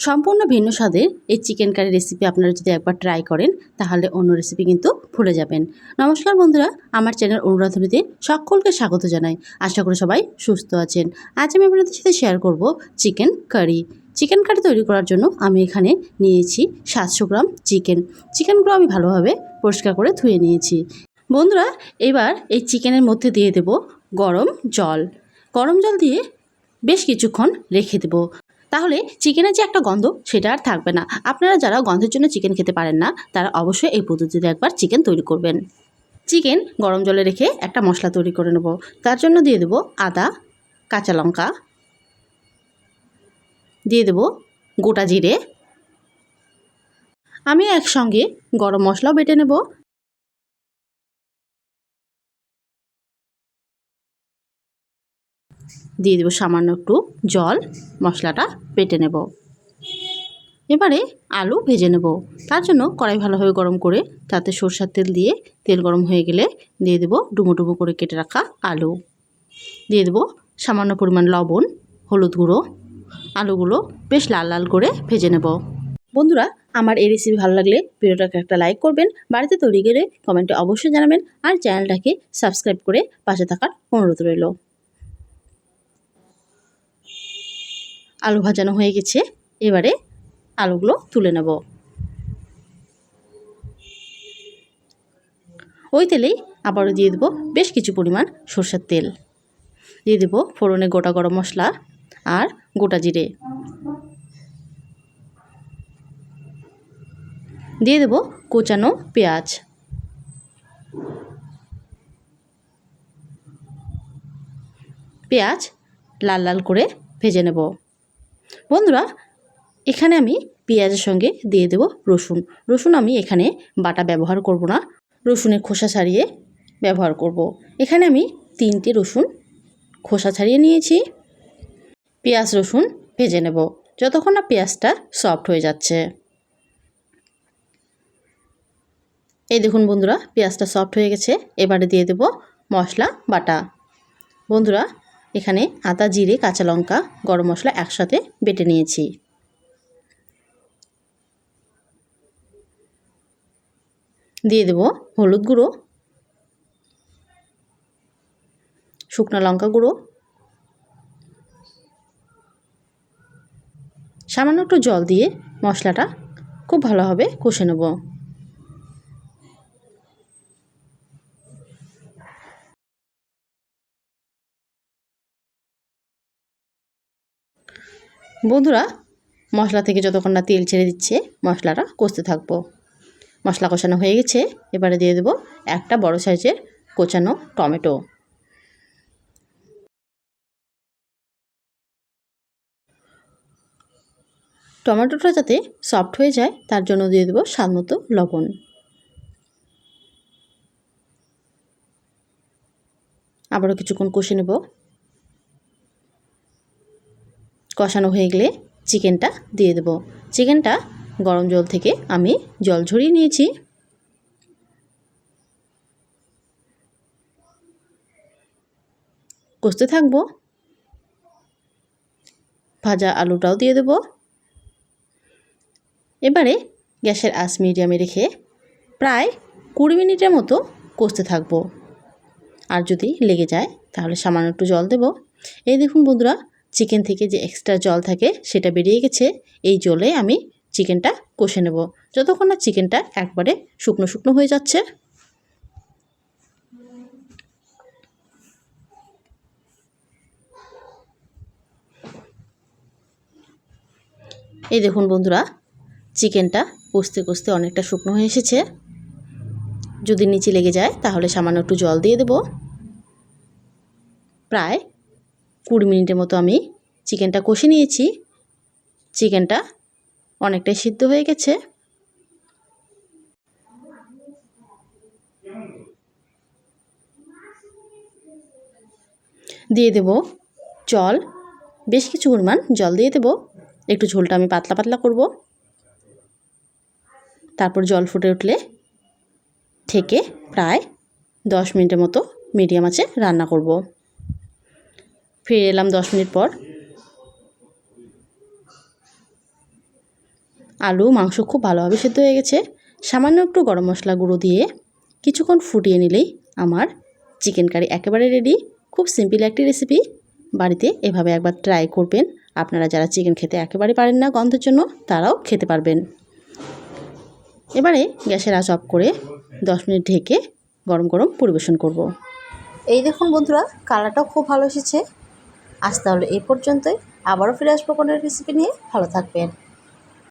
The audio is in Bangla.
সম্পূর্ণ ভিন্ন স্বাদের এই চিকেন কারি রেসিপি আপনারা যদি একবার ট্রাই করেন, তাহলে অন্য রেসিপি কিন্তু ভুলে যাবেন। নমস্কার বন্ধুরা, আমার চ্যানেল অনুরাধনীতে সকলকে স্বাগত জানাই। আশা করি সবাই সুস্থ আছেন। আজ আমি আপনাদের সাথে শেয়ার করব চিকেন কারি চিকেন কারি তৈরি করার জন্য আমি এখানে নিয়েছি সাতশো গ্রাম চিকেন চিকেনগুলো আমি ভালোভাবে পরিষ্কার করে ধুয়ে নিয়েছি। বন্ধুরা, এবার এই চিকেনের মধ্যে দিয়ে দেব গরম জল। গরম জল দিয়ে বেশ কিছুক্ষণ রেখে দেবো। তাহলে চিকেনের যে একটা গন্ধ, সেটা আর থাকবে না। আপনারা যারা গন্ধের জন্য চিকেন খেতে পারেন না, তারা অবশ্যই এই পদ্ধতিতে একবার চিকেন তৈরি করবেন। চিকেন গরম জলে রেখে একটা মশলা তৈরি করে নেব। তার জন্য দিয়ে দেব আদা, কাঁচা লঙ্কা। দিয়ে দেব গোটা জিরে। আমি একসঙ্গে গরম মশলাও বেটে নেব। দিয়ে দেবো সামান্য একটু জল, মশলাটা বেটে নেব। এবারে আলু ভেজে নেব। তার জন্য কড়াই ভালোভাবে গরম করে তাতে সরষার তেল দিয়ে তেল গরম হয়ে গেলে দিয়ে দেবো ডুমো ডুমো করে কেটে রাখা আলু। দিয়ে দেবো সামান্য পরিমাণ লবণ, হলুদ গুঁড়ো। আলুগুলো বেশ লাল লাল করে ভেজে নেব। বন্ধুরা, আমার এই রেসিপি ভালো লাগলে ভিডিওটাকে একটা লাইক করবেন, বাড়িতে তৈরি করে কমেন্টে অবশ্যই জানাবেন, আর চ্যানেলটাকে সাবস্ক্রাইব করে পাশে থাকার অনুরোধ রইল। আলু ভাজানো হয়ে গেছে। এবারে আলুগুলো তুলে নেব। ওই তেলেই আবারও দিয়ে দেবো বেশ কিছু পরিমাণ সর্ষের তেল। দিয়ে দেবো ফোড়নে গোটা গরম মশলা আর গোটা জিরে। দিয়ে দেবো কোচানো পেঁয়াজ। পেঁয়াজ লাল লাল করে ভেজে নেব। বন্ধুরা, এখানে আমি পেঁয়াজের সঙ্গে দিয়ে দেব রসুন। রসুন আমি এখানে বাটা ব্যবহার করব না, রসুনের খোসা ছাড়িয়ে ব্যবহার করব। এখানে আমি তিনটে রসুন খোসা ছাড়িয়ে নিয়েছি। পেঁয়াজ, রসুন ভেজে নেব, যতক্ষণ না পেঁয়াজটা সফট হয়ে যাচ্ছে। এই দেখুন বন্ধুরা, পেঁয়াজটা সফট হয়ে গেছে, এবারে দিয়ে দেব মশলা, বাটা। বন্ধুরা এখানে আদা, জিরে, কাঁচা লঙ্কা, গরম মশলা একসাথে বেটে নিয়েছি। দিয়ে দেব হলুদ গুঁড়ো, শুকনো লঙ্কা গুঁড়ো। সামান্য একটু জল দিয়ে মশলাটা খুব ভালোভাবে কষে নেব। বন্ধুরা, মশলা থেকে যতক্ষণ না তেল ছেড়ে দিচ্ছে, মশলাটা কষতে থাকব। মশলা কষানো হয়ে গেছে, এবারে দিয়ে দেবো একটা বড় সাইজের কোচানো টমেটো। টমেটোটা যাতে সফট হয়ে যায়, তার জন্য দিয়ে দেবো স্বাদ মতো লবণ। আবারও কিছুক্ষণ কষে নেব। কষানো হয়ে গেলে চিকেনটা দিয়ে দেবো। চিকেনটা গরম জল থেকে আমি জল ঝরিয়ে নিয়েছি। কষতে থাকব। ভাজা আলুটাও দিয়ে দেব। এবারে গ্যাসের আঁচ মিডিয়ামে রেখে প্রায় কুড়ি মিনিটের মতো কষতে থাকব। আর যদি লেগে যায় তাহলে সামান্য একটু জল দেব। এই দেখুন বন্ধুরা চিকেন থেকে যে এক্সট্রা জল থাকে সেটা বেরিয়ে গেছে। এই জলে আমি চিকেনটা কষে নেব। যতক্ষণ না চিকেনটা একবারে শুকনো শুকনো হয়ে যাচ্ছে। এই দেখুন বন্ধুরা, চিকেনটা কষতে কষতে অনেকটা শুকনো হয়ে এসেছে। যদি নিচে লেগে যায় তাহলে সামান্য একটু জল দিয়ে দেব। প্রায় কুড়ি মিনিটের মতো আমি চিকেনটা কষে নিয়েছি। চিকেনটা অনেকটাই সিদ্ধ হয়ে গেছে। দিয়ে দেব জল, বেশ কিছু পরিমাণ জল দিয়ে দেব। একটু ঝোলটা আমি পাতলা পাতলা করব। তারপর জল ফুটে উঠলে থেকে প্রায় দশ মিনিটের মতো মিডিয়াম আছে রান্না করব। ফিরে এলাম দশ মিনিট পর। আলু, মাংস খুব ভালোভাবে সেদ্ধ হয়ে গেছে। সামান্য একটু গরম মশলা গুঁড়ো দিয়ে কিছুক্ষণ ফুটিয়ে নিলেই আমার চিকেন কারি একেবারে রেডি খুব সিম্পল একটি রেসিপি বাড়িতে এভাবে একবার ট্রাই করবেন। আপনারা যারা চিকেন খেতে একেবারে পারেন না গন্ধের জন্য, তারাও খেতে পারবেন। এবারে গ্যাসের আঁচ অফ করে দশ মিনিট ঢেকে গরম গরম পরিবেশন করব। এই দেখুন বন্ধুরা, কালারটাও খুব ভালো এসেছে। আজ তাহলে এই পর্যন্তই। আবারও ফিরে আসব কোনো রেসিপি নিয়ে। ভালো থাকবেন।